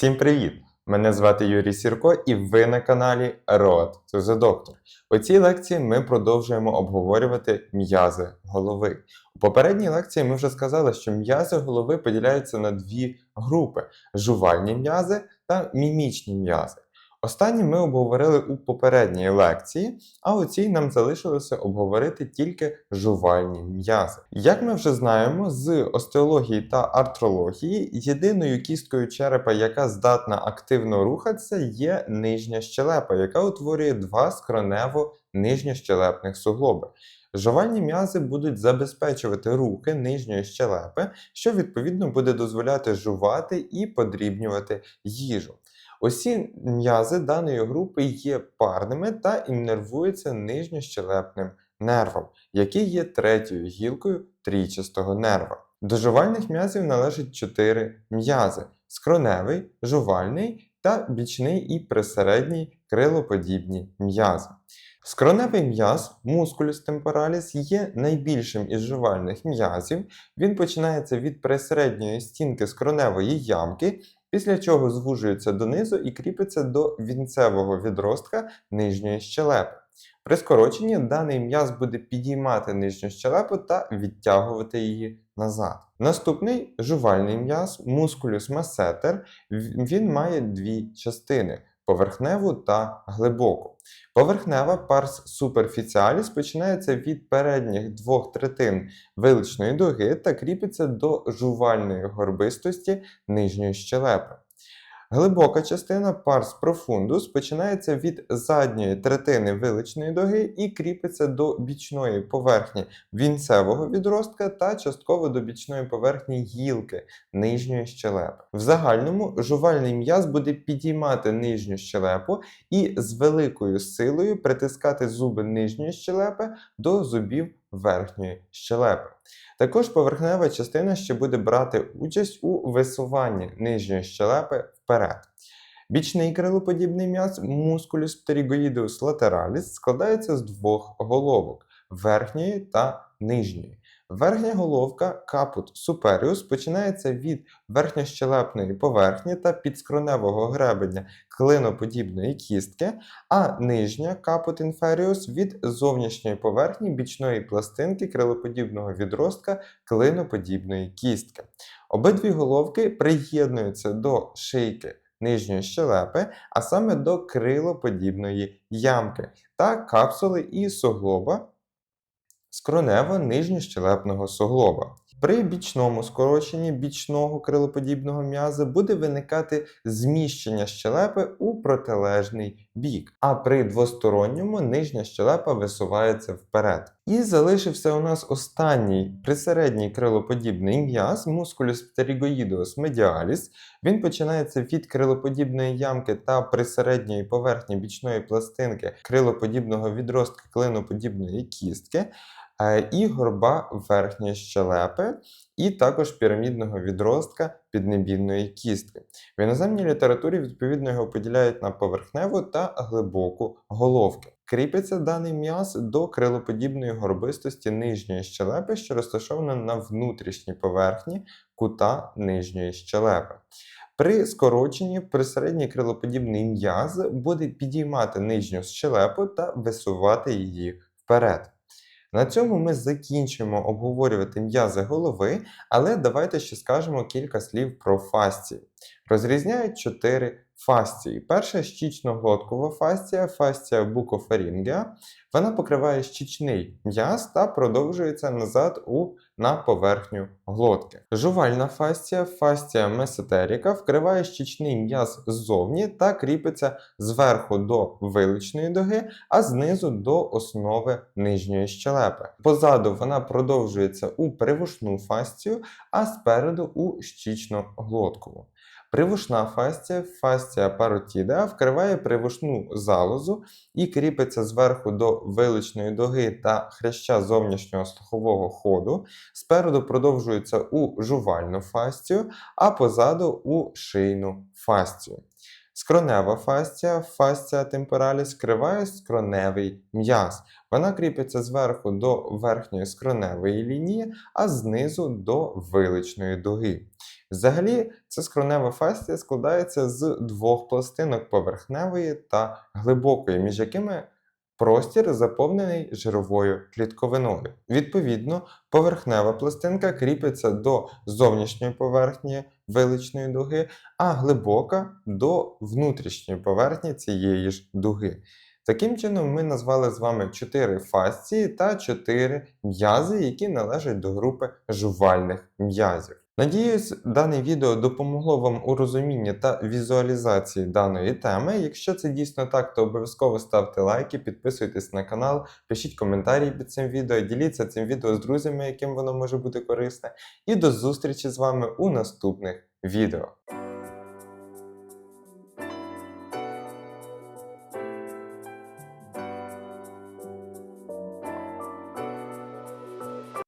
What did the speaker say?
Всім привіт! Мене звати Юрій Сірко, і ви на каналі Road to the Doctor. У цій лекції ми продовжуємо обговорювати м'язи голови. У попередній лекції ми вже сказали, що м'язи голови поділяються на дві групи: жувальні м'язи та мімічні м'язи. Останні ми обговорили у попередній лекції, а у цій нам залишилося обговорити тільки жувальні м'язи. Як ми вже знаємо, з остеології та артрології єдиною кісткою черепа, яка здатна активно рухатися, є нижня щелепа, яка утворює два скронево-нижньощелепних суглоби. Жувальні м'язи будуть забезпечувати рухи нижньої щелепи, що відповідно буде дозволяти жувати і подрібнювати їжу. Усі м'язи даної групи є парними та іннервуються нижньощелепним нервом, який є третьою гілкою трійчастого нерва. До жувальних м'язів належать чотири м'язи: скроневий, жувальний та бічний і присередній крилоподібні м'язи. Скроневий м'яз, мускулюс темпораліс, є найбільшим із жувальних м'язів. Він починається від присередньої стінки скроневої ямки, після чого звужується донизу і кріпиться до вінцевого відростка нижньої щелепи. При скороченні даний м'яз буде підіймати нижню щелепу та відтягувати її назад. Наступний жувальний м'яз, мускулюс масетер, він має дві частини поверхневу та глибоку. Поверхнева парс суперфіціаліс починається від передніх двох третин виличної дуги та кріпиться до жувальної горбистості нижньої щелепи. Глибока частина парс профундус починається від задньої третини виличної дуги і кріпиться до бічної поверхні вінцевого відростка та частково до бічної поверхні гілки нижньої щелепи. В загальному жувальний м'яз буде підіймати нижню щелепу і з великою силою притискати зуби нижньої щелепи до зубів верхньої щелепи. Також поверхнева частина ще буде брати участь у висуванні нижньої щелепи вперед. Бічний крилоподібний м'яз мускулюс птерігоїдеус латераліс складається з двох головок верхньої та нижньої. Верхня головка капут суперіус починається від верхньощелепної поверхні та підскроневого гребеня клиноподібної кістки, а нижня капут інферіус від зовнішньої поверхні бічної пластинки крилоподібного відростка клиноподібної кістки. Обидві головки приєднуються до шийки нижньої щелепи, а саме до крилоподібної ямки та капсули і суглоба скронево нижньощелепного суглоба. При бічному скороченні бічного крилоподібного м'яза буде виникати зміщення щелепи у протилежний бік, а при двосторонньому нижня щелепа висувається вперед. І залишився у нас останній присередній крилоподібний м'яз, мускулюс птерігоїдеус медіаліс. Він починається від крилоподібної ямки та присередньої поверхні бічної пластинки крилоподібного відростка клиноподібної кістки. І горба верхньої щелепи, і також пірамідного відростка піднебінної кістки. В іноземній літературі відповідно його поділяють на поверхневу та глибоку головки. Кріпиться даний м'яз до крилоподібної горбистості нижньої щелепи, що розташована на внутрішній поверхні кута нижньої щелепи. При скороченні присередній крилоподібний м'яз буде підіймати нижню щелепу та висувати її вперед. На цьому ми закінчимо обговорювати м'язи голови, але давайте ще скажемо кілька слів про фасції. Розрізняють чотири фасції. Перша щічно-глоткова фасція, фасція букофарінгеа. Вона покриває щічний м'яз та продовжується назад у, на поверхню глотки. Жувальна фасція, фасція месотеріка, вкриває щічний м'яз ззовні та кріпиться зверху до виличної дуги, а знизу до основи нижньої щелепи. Позаду вона продовжується у привушну фасцію, а спереду у щічно-глоткову. Привушна фасція, фасція паротіда, вкриває привушну залозу і кріпиться зверху до виличної доги та хряща зовнішнього слухового ходу, спереду продовжується у жувальну фасцію, а позаду у шийну фасцію. Скронева фасція, фасція темпораліс скриває скроневий м'яз. Вона кріпиться зверху до верхньої скроневої лінії, а знизу до виличної дуги. Взагалі, ця скронева фасція складається з двох пластинок поверхневої та глибокої, між якими простір заповнений жировою клітковиною. Відповідно, поверхнева пластинка кріпиться до зовнішньої поверхні виличної дуги, а глибока до внутрішньої поверхні цієї ж дуги. Таким чином, ми назвали з вами 4 фасції та 4 м'язи, які належать до групи жувальних м'язів. Надіюсь, дане відео допомогло вам у розумінні та візуалізації даної теми. Якщо це дійсно так, то обов'язково ставте лайки, підписуйтесь на канал, пишіть коментарі під цим відео, діліться цим відео з друзями, яким воно може бути корисне. І до зустрічі з вами у наступних відео.